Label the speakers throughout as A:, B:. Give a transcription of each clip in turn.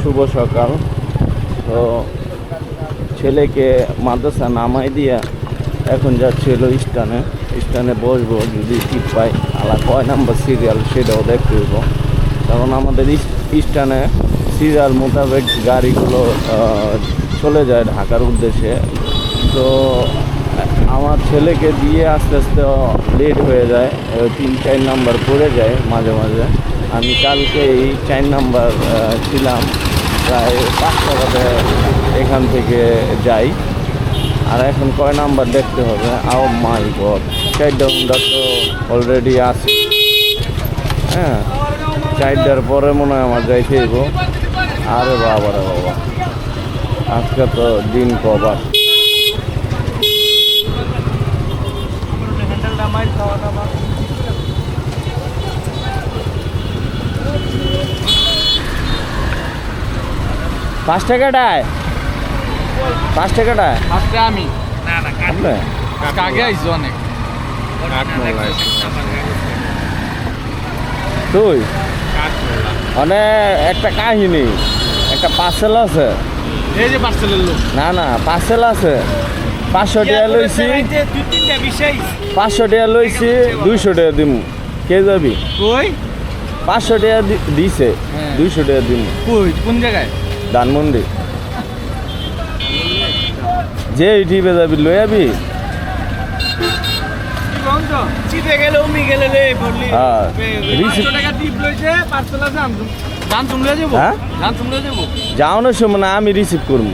A: শুভ সকাল। তো ছেলেকে মাদ্রাসা নামাই দিয়া এখন যাচ্ছিল স্টানে স্টানে বসবো, যদি টিপ পাই, আলা কয় নাম্বার সিরিয়াল সেটাও দেখতে হইব। কারণ আমাদের স্টানে সিরিয়াল মোতাবেক গাড়িগুলো চলে যায় ঢাকার উদ্দেশ্যে। তো আমার ছেলেকে দিয়ে আস্তে আস্তে লেট হয়ে যায়। তিন, চার নাম্বার পড়ে যায় মাঝে মাঝে। আমি কালকে এই চার নাম্বার ছিলাম প্রায় পাঁচটা বাজে এখান থেকে যাই। আর এখন কয় নাম্বার দেখতে হবে? আও মাই গড চারটা হুন্ডা তো অলরেডি আছে। হ্যাঁ চারটার পরে মনে হয় আমার যাইতে আরে বাবা রে বাবা, আজকে তো দিন কবার
B: মাইর খাওয়া দাওয়া
A: পাঁচ টাকাটায়? পাঁচ টাকাটায়?
C: আমি।
B: না না
C: অনেক।
A: তুই? মানে একটা কাহিনী। একটা পার্সেল আছে।
C: এই যে পার্সেলের লোক।
A: না না পার্সেল আছে। পাঁচশো টাকা লইছি।
B: দুই তিনটা বিষয়।
A: পাঁচশো টাকা লইছি দুইশো টাকা দিম। কে যাবি?
C: কই?
A: পাঁচশো টাকা দিছে
C: হ্যাঁ।
A: দুইশো টাকা দিম।
C: কই? কোন জায়গায়?
A: ধানমন্ডি। যে টিপে যাবি লই হ্যাঁ
C: যাব?
A: হ্যাঁ?
C: যাব?
A: যাওয়ানোর সময় আমি রিসিভ করব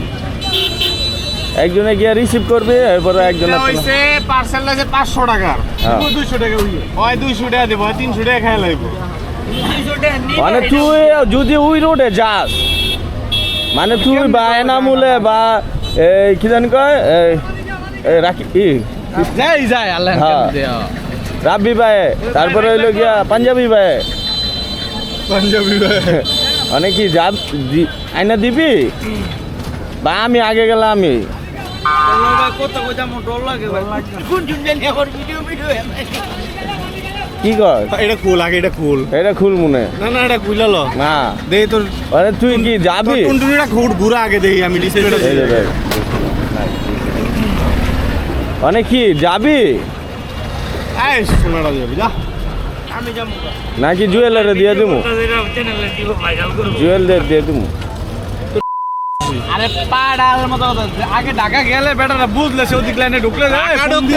A: একজনে গিয়ে রিসিভ করবে এরপরে একজনে
C: হইছে পার্সেল আছে পাঁচশো টাকার।
A: হ্যাঁ।
C: দুইশো টাকা হইয়ে হয় দুইশো টাকা দেবো হয় তিনশো টাকা খেয়ে লাগবে
A: মানে তুই যদি ওই রোডে যাস মানে তুই বা এনামুলে বা এই কি জানি কয় এই রাখি ই
C: যাই যাই আল্লাহ
A: হ্যাঁ। রাব্বি ভাই তারপরে হইল গিয়া পাঞ্জাবি ভাই।
C: পাঞ্জাবি
A: মানে কি যা দি- আইনা দিবি? বা আমি আগে গেলাম আমি। কি কর?
C: এটা কুল আগে এটা কুল
A: এটা খুল মনে।
C: না না এটা কুইলালো
A: না।
C: দেই তোর
A: তুই কি যাবি?
C: টুনটুনিটা ঘুর ঘুরা আগে দেই আমি ডিসপ্লেটা।
A: মানে কি যাবি?
C: আয় সোনাটা যাবি যা।
A: নাকি জুয়েলারে দিয়ে দিমু জুয়েল দিয়ে দিমু
C: আরে মতো আগে ঢাকা গেলে বেটারা বুঝলে সে ওদিক লাইনে ঢুকলে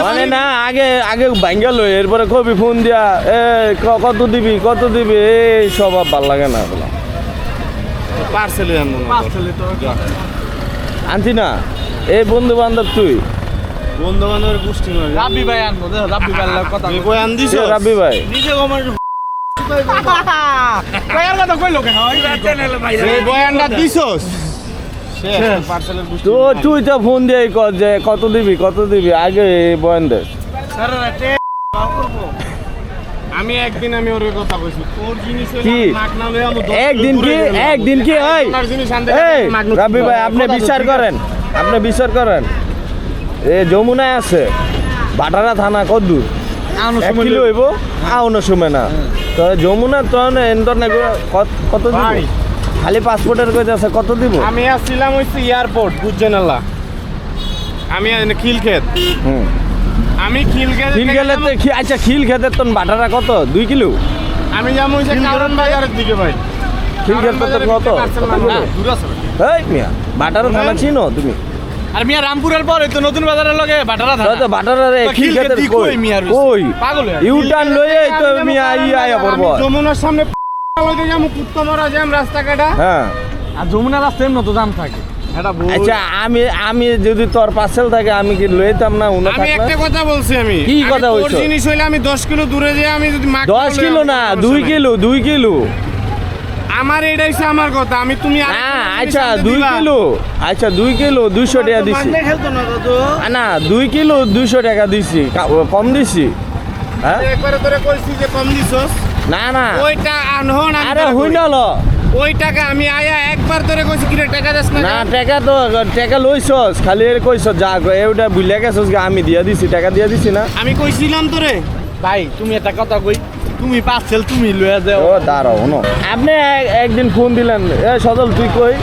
A: মানে না আগে আগে ভাঙ্গা লই এরপরে কবি ফোন দিয়া এ ক- কত দিবি কত দিবি এই সব আর ভালো লাগে না এগুলা।
C: পার্সেলে
A: আনছি না। এই বন্ধু বান্ধব তুই?
C: বন্ধু বান্ধবের গোষ্ঠী নয়। রাব্বি ভাই আনব রাব্বি ভাই কথা তুই কই আন দিছ
A: রাব্বি ভাই।
B: নিজে আমার
C: কয়ার কথা কই লোকে
B: চ্যানেলে ভাইরাল
C: বয়ানটা দিছস?
A: তো তুই তো ফোন দিয়ে কর যে কত দিবি কত দিবি? আগে বয়ান দে।
C: আমি একদিন আমি ওর কথা কইছি তোর জিনিস
A: কি? একদিন কি? একদিন কি? এই রাব্বি ভাই আপনি বিচার করেন। আপনি বিচার করেন। এ যমুনায় আছে। বাটারা থানা কত দূর? এক
C: সময়
A: কিলো হইব? আউনো সময় না। তো যমুনা তো এন্দর না কত- কত দিব। খালি পাসপোর্টের কইতে আছে কত দিব?
C: আমি আসছিলাম হইছে এয়ারপোর্ট বুঝছেনাল্লা আমি এনে খিলক্ষেত।
A: হুম।
C: আমি খিলক্ষেত
A: খিল গেলে তো খি- আচ্ছা খিল খেতে তোর বাটারা কত? দুই কিলো?
C: আমি যাব হইছে কারণ বাজারের দিকে ভাই।
A: খিল খেতে
C: কারণ
A: তোর
C: বাজারের
A: কত? এই মিয়া বাটারা থানা চিনো তুমি?
C: আর মিয়া রামপুরের পরে তো নতুন বাজারের লগে বাটারা
A: তো তো বাটারা রে
C: তো
A: খিল
C: খিল
A: খেতে
C: খেতে
A: কই?
C: কই মিয়া?
A: কই?
C: পাগল হয়ে
A: ইউ টার্ন লয়ে তো মিয়া আয়া পড়ব
C: আমি যমুনার সামনে লইতে যাব কুত্তমরা জ্যাম রাস্তাঘাটা।
A: হ্যাঁ।
C: আর যমুনা রাস্তায় এমন তো জাম থাকে। এটা ভুল।
A: আচ্ছা আমি আমি যদি তোর পার্সেল থাকে আমি কি লইতাম না উনো
C: আমি একটা কথা বলছি আমি।
A: কি কথা বলছো?
C: জিনিস হইলে আমি দশ কিলো দূরে যাই আমি যদি মাছ
A: দশ
C: লই,
A: কিলো না
C: কোনো
A: দুই কিলো দুই কিলো।
C: আমার এটাই হচ্ছে আমার কথা। আমি তুমি
A: আচ্ছা দুই কিলো। আচ্ছা দুই কিলো দুইশো টাকা দিছি।
B: না
A: দুই কিলো দুইশো টাকা দিছি। কম দিছি। হ্যাঁ?
C: একবারে তোরে কইছি যে কম দিছস।
A: না না।
C: ওইটা আনহন
A: আরে
C: তোরে
A: হই
C: কই।
A: না লো।
C: ওই টাকা আমি আয়া একবার তোরে কইছি কি টাকা দাস না
A: না টাকা তো টাকা লইছস খালি এর কইছস যা এইটা বুঝলে গেছস গা, আমি দিয়া দিছি টাকা দিয়া দিছি না।
C: আমি কইছিলাম তোরে ভাই তুমি এটা কথা কই তুমি পার্সেল তুমি লয়ে যাও।
A: ও দাঁড়াও নো আপনি এক- একদিন ফোন দিলেন এ সদল তুই কই?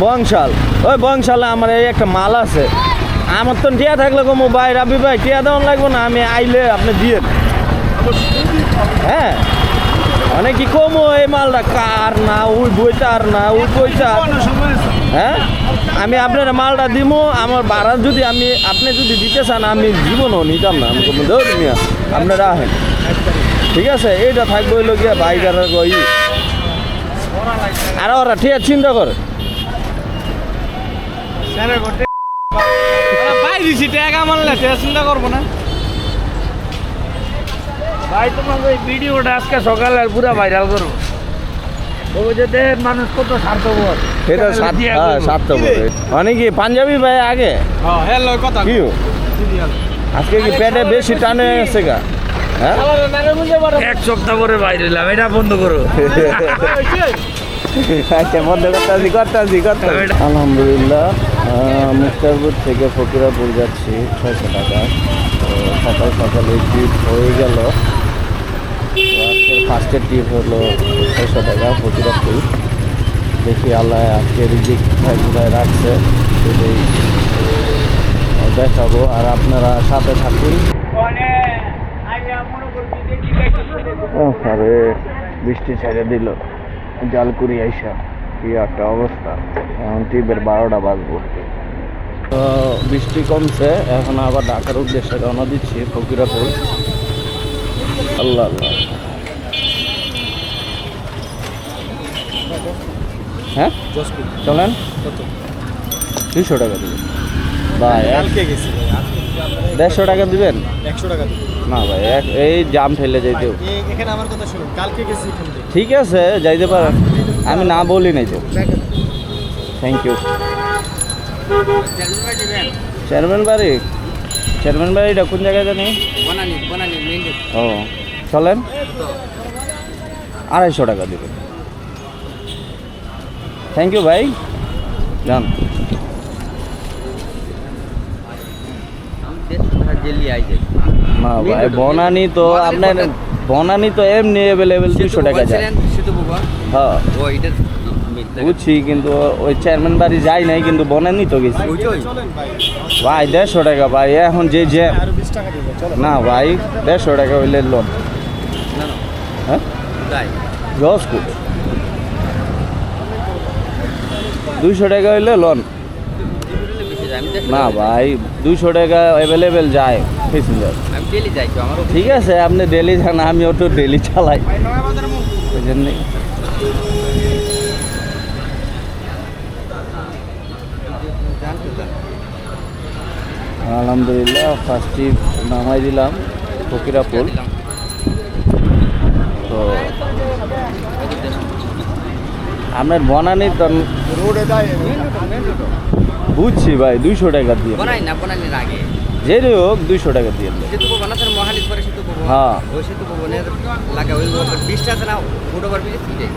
A: বংশাল। ওই বংশালে আমার এই একটা মাল আছে। আমার তো টিয়া থাকলে কমো ভাই রাবি ভাই টিয়া দেওয়ান লাগবো না আমি আইলে আপনি দিয়ে হ্যাঁ। মানে কি কমো এই মালটা? কার না ওই বইটার না ওই বইটার হ্যাঁ? আমি আপনার মালটা দিব আমার ভাড়া যদি আমি, আপনি যদি দিতে চান, আমি জীবনও নিতাম না। আমি মিয়া আপনারা আহেন ঠিক আছে? এইটা থাকবে হইল গিয়া বাইকার ওই আর ওরা, ঠিক আছে, চিন্তা করে।
C: চিন্তা করব না।
B: ভাই তোমার ওই ভিডিওটা আজকে সকালে পুরো ভাইরাল করব। তবে মানুষ কত স্বার্থপর।
A: এটা সাত
B: দিয়া
A: হ্যাঁ সাতটা বলে মানে কি পাঞ্জাবি ভাই আগে?
C: হ্যাঁ কথা
A: কি? আজকে কি পেটে বেশি টানে আছে গা? হ্যাঁ?
B: এক সপ্তাহ পরে বাইরে এলাম এটা বন্ধ করো।
A: আচ্ছা বন্ধ করতেছি করতেছি করতেছি। আলহামদুলিল্লাহ মুক্তারপুর থেকে ফকিরাপুর যাচ্ছি ছয়শো টাকা। সকাল সকাল ট্রিপ হয়ে গেল। ফার্স্টের ট্রিপ হলো ছয়শো টাকা, প্রতিটা ফকিরাপুর দেখি আল্লাহ আজকে রিজিক কোথায় রাখছে। দেখাবো আর আপনারা সাথে থাকুন। আরে বৃষ্টি ছেড়ে দিল। জালকুড়ি আইসা। কি একটা অবস্থা। এখন টিপের বারোটা বাজবো। তো বৃষ্টি কমছে, এখন আবার ঢাকার উদ্দেশ্যে রওনা দিচ্ছি ফকিরাপুর। আল্লাহ আল্লাহ। হ্যাঁ? চলেন। দুইশো টাকা দিবেন। ভাই দেড়শো টাকা দিবেন?
C: একশো টাকা
A: না ভাই এক- এই জাম ঠেলে যাইতে
C: এখানে আমার কথা শুনুন কালকে গেছি
A: ঠিক আছে যাইতে পারেন। আমি না বলি নাই তো। থ্যাংক ইউ চেয়ারম্যান বাড়ি? চেয়ারম্যান বাড়িটা কোন জায়গায় জানি? ও চলেন। আড়াইশো টাকা দেবেন। থ্যাংক ইউ ভাই যান না ভাই বনানি তো আপনার বনানি তো এমনি অ্যাভেলেবেল দুশো টাকা যায়। হ্যাঁ। বুঝছি কিন্তু ওই চেয়ারম্যান বাড়ি যাই নাই কিন্তু বনানি তো গেছি। ভাই দেড়শো টাকা ভাই এখন যে যে
C: আরও বিশ টাকা দিবে চলো।
A: না ভাই দেড়শো টাকা হইলে লোন হ্যাঁ? দশ ফুট দুইশো টাকা হইলে লোন না ভাই দুইশো টাকা অ্যাভেলেবেল যায় প্যাসেঞ্জার
D: তো
A: ঠিক আছে আপনি ডেলি যান আমি ওটা ডেলি চালাই। আলহামদুলিল্লাহ ফার্স্ট ট্রিপ নামাই দিলাম ফকিরাপুর। তো আপনার বনানি তো
C: রোডে দেয়
A: বুঝছি ভাই দুইশো টাকা দিয়ে।
D: বনাই না বনানির আগে।
A: যেই হোক দুইশো টাকা দিয়ে।
D: সেতু আছে মহালিশ পরে সেতু
A: হ্যাঁ।
D: ওই সেতু ভবনের লাগা ওই আছে না ফুট ওভার ব্রিজে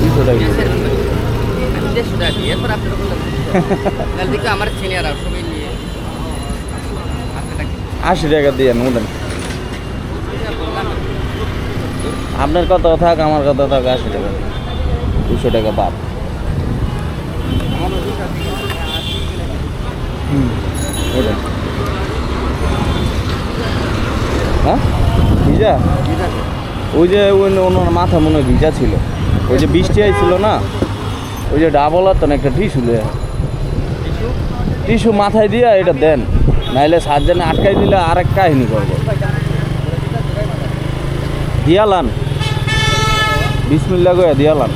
A: দুইশো টাকা দিয়ে।
D: দেড়শো টাকা দিই এরপর আপনারা তাহলে দেখো আমার সিনিয়র সবাই নিয়ে আশি টাকা
A: দিয়ে
D: বললাম
A: আপনার কথা থাক আমার কথা থাক আশি টাকা দুশো টাকা বাদ হুম, ওটাই। হ্যাঁ? ভিজা? ওই যে ওই ওনার মাথা মনে হয় ভিজা ছিল। ওই যে বৃষ্টি আইছিল না? ওই যে ডাবল তো একটা টিস্যু টিস্যু মাথায় দিয়া এটা দেন। নাইলে সার্জনে আটকাই দিলে আর এক কাহিনী করব। দিয়ালান বিসমিল্লা করে দিয়ালান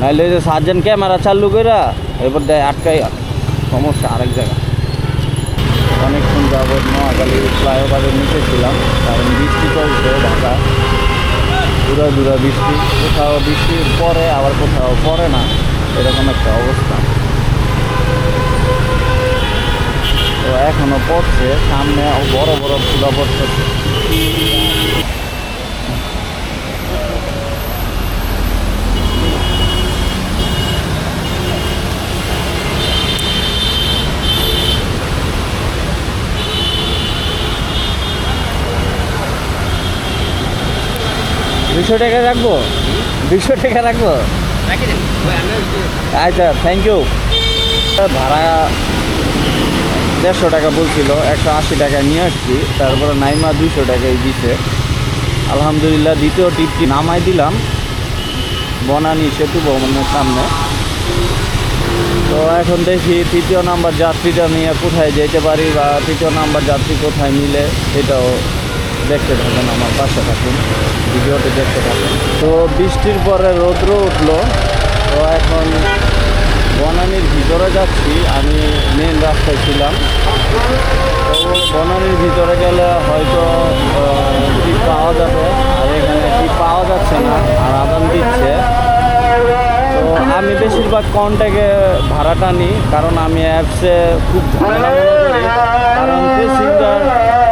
A: নাইলে যে সার্জেন ক্যামেরা চালু করে এবার দেয় আটকাই সমস্যা, আরেক জায়গা। অনেকক্ষণ যাবৎ নোয়াখালী ফ্লাইওভারের নিচে ছিলাম, কারণ বৃষ্টি চলছে ঢাকা। দূরা দূরা বৃষ্টি, কোথাও বৃষ্টির পরে, আবার কোথাও পরে না, এরকম একটা অবস্থা। তো এখনও পড়ছে, সামনে বড় বড় ফুলা পড়ছে দুশো টাকা রাখব? দুশো টাকা রাখব? আচ্ছা থ্যাংক ইউ ভাড়া দেড়শো টাকা বলছিল একশো আশি টাকা নিয়ে আসছি তারপরে নাইমা দুশো টাকাই দিছে। আলহামদুলিল্লাহ দ্বিতীয় টিপটি নামাই দিলাম। বনানি সেতু ভবনের সামনে। তো এখন দেখি তৃতীয় নাম্বার যাত্রীটা নিয়ে কোথায় যেতে পারি বা তৃতীয় নাম্বার যাত্রী কোথায় মিলে সেটাও দেখতে থাকুন, আমার পাশে থাকুন, ভিডিওটি দেখতে থাকুন। তো বৃষ্টির পরে রৌদ্র উঠল, তো এখন বনানির ভিতরে যাচ্ছি, আমি মেন রাস্তায় ছিলাম। তো বনানীর ভিতরে গেলে হয়তো টিপ পাওয়া যাবে, আর এখানে কি পাওয়া যাচ্ছে না, আর আদান দিচ্ছে। আমি বেশিরভাগ কন্ট্যাক্টে ভাড়াটা নিই, কারণ আমি অ্যাপসে খুব ঝামেলা করি। কারণ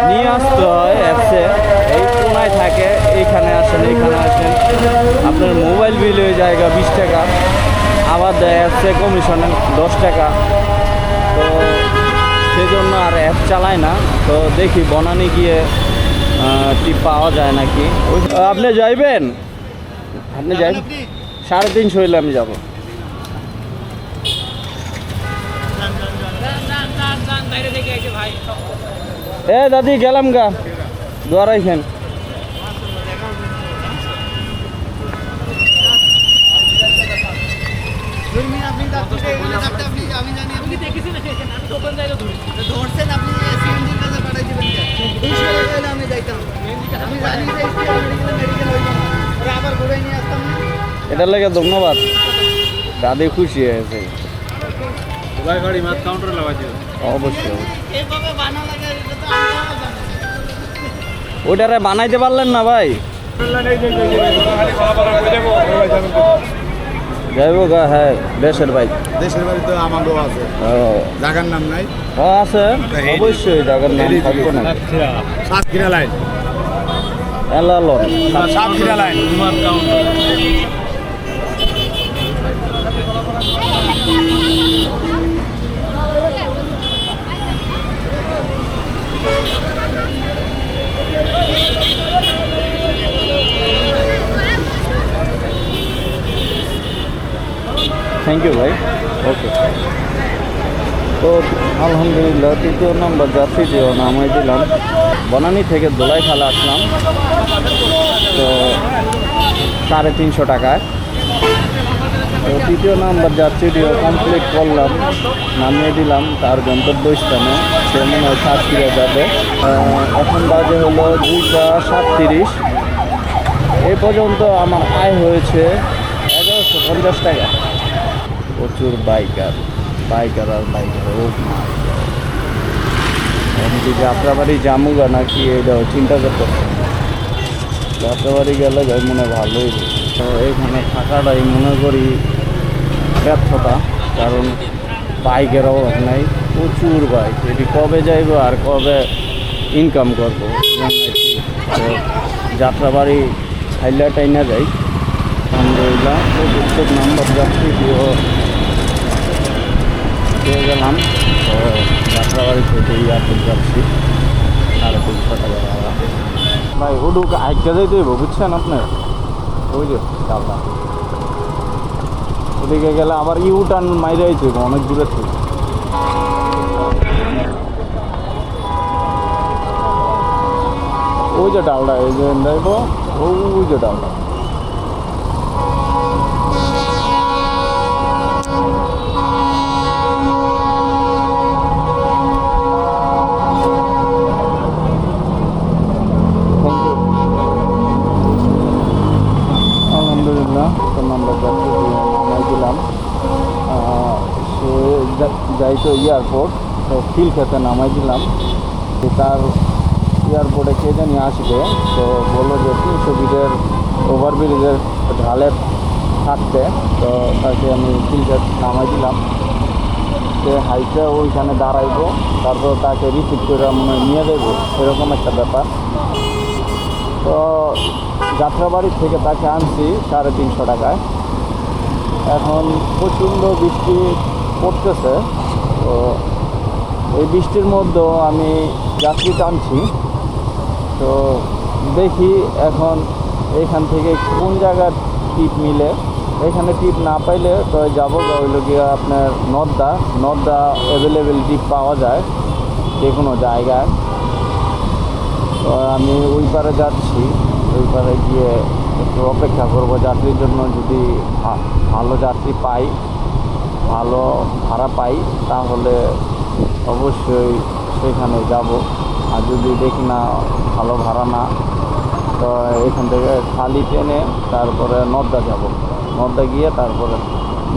A: নিয়ে আসতে হয় অ্যাপসে এই কোনায় থাকে, এইখানে আসেন এইখানে আসেন। আপনার মোবাইল বিল হয়ে জায়গা বিশ টাকা। আবার দেয় অ্যাপসে কমিশনে দশ টাকা। তো সেজন্য আর অ্যাপ চালায় না। তো দেখি বনানি গিয়ে টিপ পাওয়া যায় নাকি? আপনি যাইবেন? আপনি যাই সাড়ে তিনশো হইলে আমি যাব। এ দাদি, গেলাম গা।
E: টাকা হলে আমি যাইতাম। আমি জানি যে আবার ঘুরে নিয়ে আসতাম না।
A: এটার লাগে ধন্যবাদ। দাদি খুশি হয়েছে।
C: গাড়ি? মাছ কাউন্টারে লাগাই দিও
A: অবশ্যই ওইটারে বানাইতে পারলেন না ভাই? যাইব গা হ্যাঁ দেশের ভাই।
F: দেশের বাড়ি তো আমারও আছে।
A: ও।
F: জায়গার নাম নাই।
A: আছে? অবশ্যই জায়গার নাম থাকবে না।
F: সাতক্ষীরা লাইন
A: এলালন।
F: সাতক্ষীরা লাইন
A: থ্যাংক ইউ ভাই। ওকে তো আলহামদুলিল্লাহ, তৃতীয় নাম্বার নম্বর যাত্রীটিও নামাই দিলাম। বনানি থেকে দোলাই খালা আসলাম। তো সাড়ে তিনশো টাকায়। তো তৃতীয় নাম্বার যাত্রীটিও কমপ্লিট করলাম, নামিয়ে দিলাম। তার গন্তব্যস্থানে, সে মনে হয় সাতক্ষীরা যাবে। এখন বাজে হলো দুইটা সাতত্রিশ। এ পর্যন্ত আমার আয় হয়েছে এগারোশো পঞ্চাশ টাকা। প্রচুর বাইকার বাইকার আর বাইকার ও কি যাত্রাবাড়ি জামুগা নাকি এটাও চিন্তা করতে যাত্রাবাড়ি গেলে যাই মনে ভালোই তো এখানে থাকাটাই মনে করি ব্যর্থতা, কারণ বাইকের অভাব নাই, প্রচুর বাইক এটি কবে যাইব আর কবে ইনকাম করব তো যাত্রাবাড়ি হাইলা টাইনা যাই। আলহামদুলিল্লাহ প্রত্যেক নাম্বার যাত্রী পেয়ে গেলাম। তো যাত্রাবাড়ি থেকে এয়ারপোর্ট যাচ্ছি। সাড়ে তিনশো টাকা ভাড়া। ভাই ওডুক আজকে যাইতে হইব, বুঝছেন আপনার ওই যে, চালটা। ওদিকে গেলে আবার ইউ টার্ন মাইরে হয়েছে অনেক দূরে থেকে। ওই যে ডালটা এই যে যাইব ওই যে ডালটা যা- যাইতো এয়ারপোর্ট, তো ফিল খেতে নামাই দিলাম। তো তার এয়ারপোর্টে কে জানি আসবে, তো বলল যে তিনশো ফিটের ওভারব্রিজের ঢালে থাকতে তো তাকে আমি ফিল খেত নামাই দিলাম। সে হাইটে ওইখানে দাঁড়াইবো, তারপর তাকে রিসিভ করে মনে নিয়ে দেবো এরকম একটা ব্যাপার। তো যাত্রাবাড়ি থেকে তাকে আনছি সাড়ে তিনশো টাকায়। এখন প্রচণ্ড বৃষ্টি পড়তেছে। তো এই বৃষ্টির মধ্যেও আমি যাত্রী টানছি। তো দেখি এখন এইখান থেকে কোন জায়গার টিপ মিলে। এখানে টিপ না পাইলে তো যাব হইল গিয়ে আপনার নদদা। নদদা অ্যাভেলেবেল টিপ পাওয়া যায় যে কোনো জায়গায়। তো আমি ওই পারে যাচ্ছি। ওই পারে গিয়ে একটু অপেক্ষা করব যাত্রীর জন্য যদি ভালো যাত্রী পাই। ভালো ভাড়া পাই, তাহলে অবশ্যই সেখানে যাব। আর যদি দেখি না ভালো ভাড়া না, তো এখান থেকে খালি ট্রেনে তারপরে নদ্দা যাব। নদ্দা গিয়ে তারপরে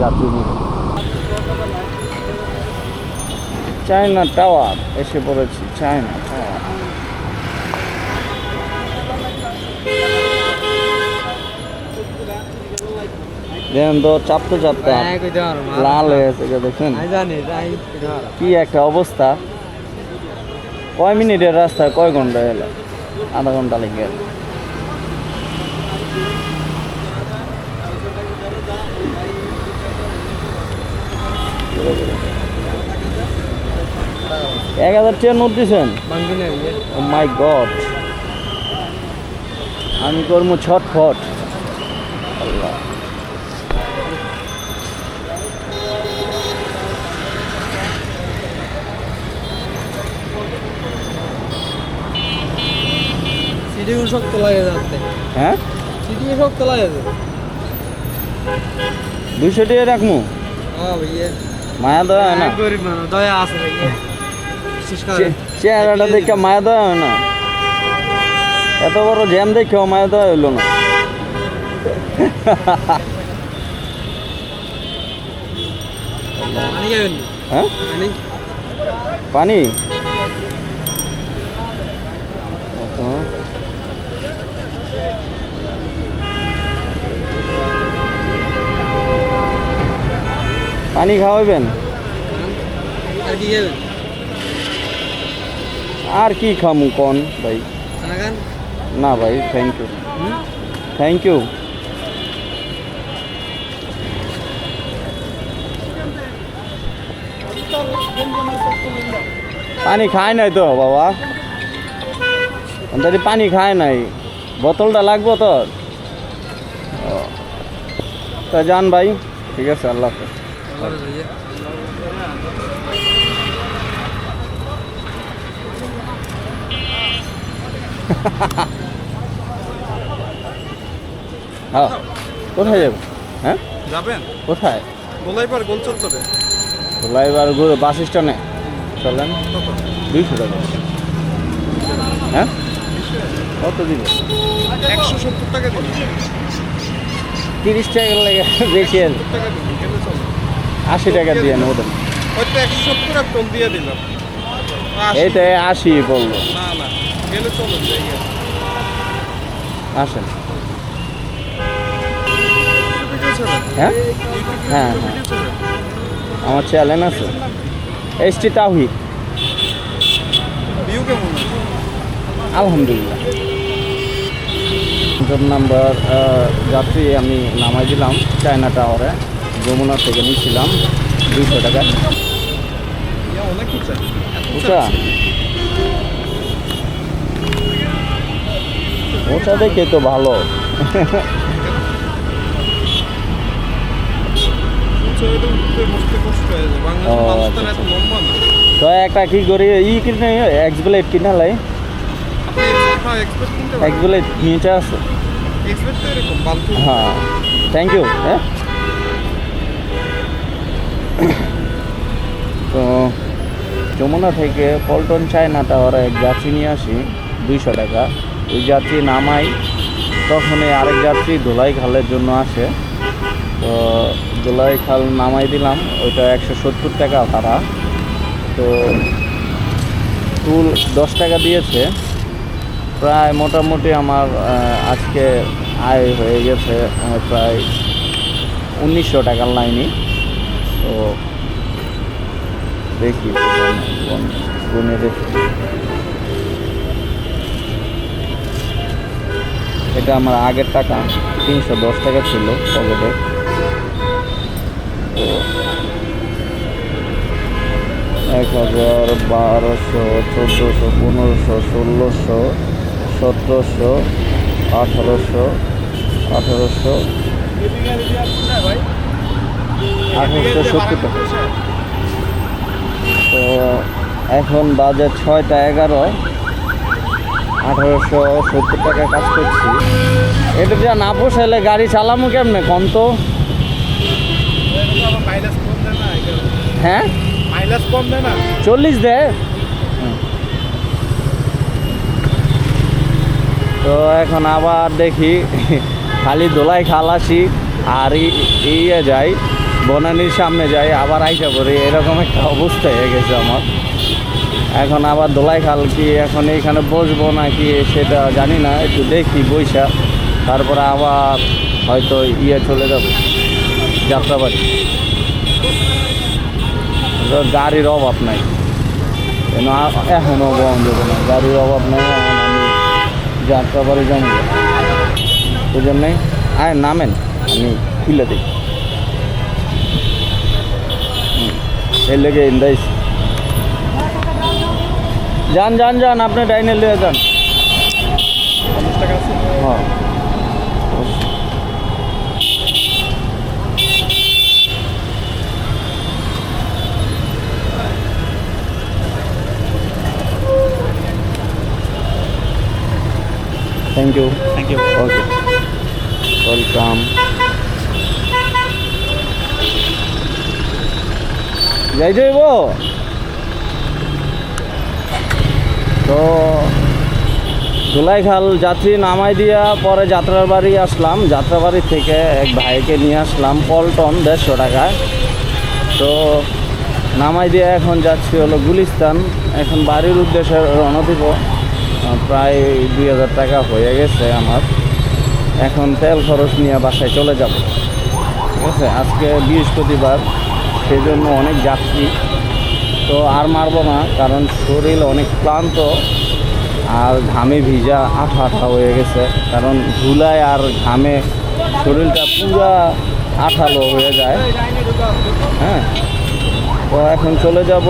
A: যাত্রী নিব। চায়না টাওয়ার, এসে পড়েছি চায়না টাওয়ার। দেখেন তো চাপতে চাপতে লাল হয়ে গেছে দেখছেন কি একটা অবস্থা। কয় মিনিটের রাস্তা কয় ঘণ্টা এলো আধা ঘণ্টা লেগে গেল। এক হাজার টাকা নোট দিছেন? মাই গড আমি করব ছটফট।
C: লাগে যাচ্ছে
A: হ্যাঁ? দুইশো টাকা রাখব
C: হ্যাঁ ভাইয়া।
A: মায়া দেওয়া হয় না?
C: গরিব মানুষ দয়া আছে ভাইয়া। বিশেষ করে
A: চেহারাটা দেখে মায়া দেওয়া হয় না? এত বড় জ্যাম দেখেও মায়া দেওয়া হইল না? হ্যাঁ?
C: পানি
A: পানি আচ্ছা। পানি খাওয়াবেন?
C: আর কি
A: খামু কোন ভাই? না ভাই থ্যাংক ইউ থ্যাংক ইউ পানি খায় নাই তো বাবা? তাহলে পানি খায় নাই। বোতলটা লাগবো তো। তা যান ভাই ঠিক আছে আল্লাহ হাফেজ। হ্যাঁ। কোথায় যাব? হ্যাঁ?
C: যাবেন?
A: কোথায়?
C: গোলাইপার গোল চত্বরে।
A: এবার বাস স্ট্যান্ডে। চলেন। দুইশো টাকা। হ্যাঁ? কত দিব?
C: একশো সত্তর টাকা দিন।
A: তিরিশ টাকা লেগে বেশি
C: গেলে চলো?
A: আশি টাকা দিয়ে ওদের
C: হয়তো একশো সত্তর আর দিয়ে দিলাম। আশি।
A: এইটা আশি বলল।
C: না না গেলে চলো
A: আসেন। হ্যাঁ? হ্যাঁ হ্যাঁ। আমার চ্যানেল আছে। এস টি তাহিদ আলহামদুলিল্লাহ। নাম্বার যাত্রী আমি নামাই দিলাম চায়না টাওয়ারে। যমুনা থেকে নিয়েছিলাম দুইশো টাকা। ওটা? ওটা দেখে তো ভালো।
C: তো
A: আচ্ছা, তো একটা কি করি ই কিনে এক্সপ্লেট কিনা লাই।
C: পারেন
A: এক্সপ্লেট নিচে আছে হ্যাঁ। থ্যাংক ইউ হ্যাঁ। তো যমুনা থেকে পল্টন চায়না টাওয়ারে এক যাত্রী নিয়ে আসি, দুইশো টাকা। ওই যাত্রী নামাই, তখনই আরেক যাত্রী ধোলাই খালের জন্য আসে। তো ধোলাই খাল নামাই দিলাম, ওইটা একশো সত্তর টাকা ভাড়া। তো টুল দশ টাকা দিয়েছে। প্রায় মোটামুটি আমার আজকে আয় হয়ে গেছে প্রায় উনিশশো টাকার লাইনে তো দেখি গুন- দেখি। এটা আমার আগের টাকা, তিনশো দশ টাকা ছিল পকেটে। এক হাজার বারোশো, চোদ্দোশো, পনেরোশো, ষোলোশো, সতেরোশো, আঠারোশো আঠারোশো আঠারোশো সত্তর টাকা। তো এখন বাজে ছয়টা এগারো। আঠারোশো সত্তর টাকা কাজ করছি। এটা যা না পোষাইলে গাড়ি চালামু কেমনে কম তো? হ্যাঁ? চল্লিশ দে। তো এখন আবার দেখি, খালি দোলাই খালাসি, আর ইয়ে যাই। বনানির সামনে যাই, আবার আইসা পড়ি। এরকম একটা অবস্থা হয়ে গেছে আমার। এখন আবার দোলাই খাল কি, এখন এখানে বসবো নাকি সেটা জানি না, একটু দেখি বৈশা তারপরে আবার হয়তো ইয়ে চলে যাব, যাত্রাবাড়ি। গাড়ির অভাব নাই। কেন এখনও বন্ধ না গাড়ির অভাব নাই, এখন আমি যাত্রাবাড়ি যাব। বুঝলেন নাই আয় নামেন, আমি খুলে দিই এই লেগে ইন্দাইস যান যান যান আপনি ডাইনে লিয়ে যান হ্যাঁ thank you thank you okay welcome যাই যাইব তো ধুলাইখাল যাত্রী নামাই দিয়া পরে যাত্রার বাড়ি আসলাম। যাত্রাবাড়ি থেকে এক ভাইকে নিয়ে আসলাম পল্টন দেড়শো টাকায়। তো নামাই দিয়ে এখন যাচ্ছি হলো গুলিস্তান। এখন বাড়ির উদ্দেশ্যে রওনা দিব। প্রায় দুই হাজার টাকা হয়ে গেছে আমার। এখন তেল খরচ নিয়ে বাসায় চলে যাব। ঠিক আছে, আজকে বৃহস্পতিবার। সেই জন্য অনেক যাত্রী। তো আর মারবো না, কারণ শরীর অনেক ক্লান্ত আর ঘামে ভিজা আঠা আঠা হয়ে গেছে। কারণ ধুলায় আর ঘামে শরীরটা পুরা আঠালো হয়ে যায়। হ্যাঁ? তো এখন চলে যাব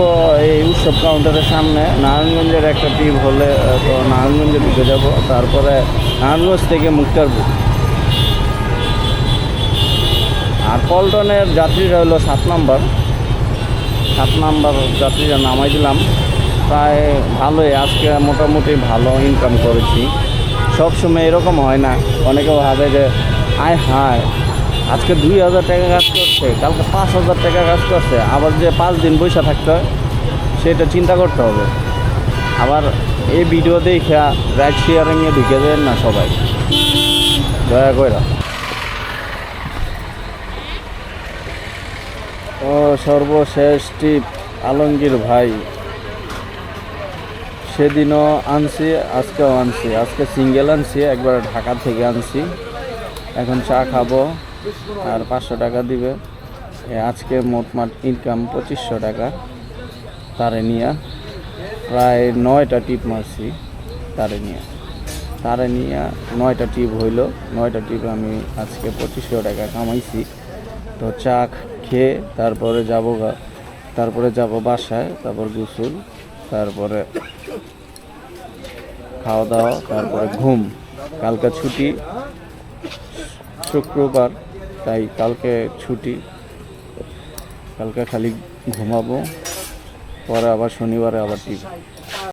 A: এই উৎসব কাউন্টারের সামনে। নারায়ণগঞ্জের একটা টিপ হলে তো নারায়ণগঞ্জে ঢুকে যাব। তারপরে নারায়ণগঞ্জ থেকে মুক্তারপুর। আর পল্টনের যাত্রীরা হলো সাত নম্বর। সাত নাম্বার যাত্রীরা নামাই দিলাম। প্রায় ভালোই, আজকে মোটামুটি ভালো ইনকাম করেছি। সব সময় এরকম হয় না অনেকে ভাবে যে, আয় হায়, আজকে দুই হাজার টাকা কাজ করছে, কালকে পাঁচ হাজার টাকা কাজ করছে, আবার যে পাঁচ দিন পয়সা থাকতে হয়, সেটা চিন্তা করতে হবে। আবার এই ভিডিও দেখে রাইট শেয়ারিংয়ে ঢুকে দেন না সবাই। দয়া করে ও সর্বশেষ টিপ, আলমগীর ভাই। সেদিনও আনছি, আজকেও আনছি। আজকে সিঙ্গেল আনছি, একবার ঢাকা থেকে আনছি। এখন চা খাব, আর পাঁচশো টাকা দিবে। আজকে মোটমাট ইনকাম পঁচিশশো টাকা তারে নিয়ে। প্রায় নয়টা টিপ মারছি তারে নিয়ে। তারে নিয়ে নয়টা টিপ হইল। নয়টা টিপ আমি আজকে পঁচিশশো টাকা কামাইছি। তো চা খেয়ে তারপরে যাব তারপরে যাব বাসায়, তারপর গোসল, তারপরে খাওয়া দাওয়া, তারপরে ঘুম। কালকে ছুটি, শুক্রবার, তাই কালকে ছুটি। কালকে খালি ঘুমাবো, পরে আবার শনিবারে আবার টিপ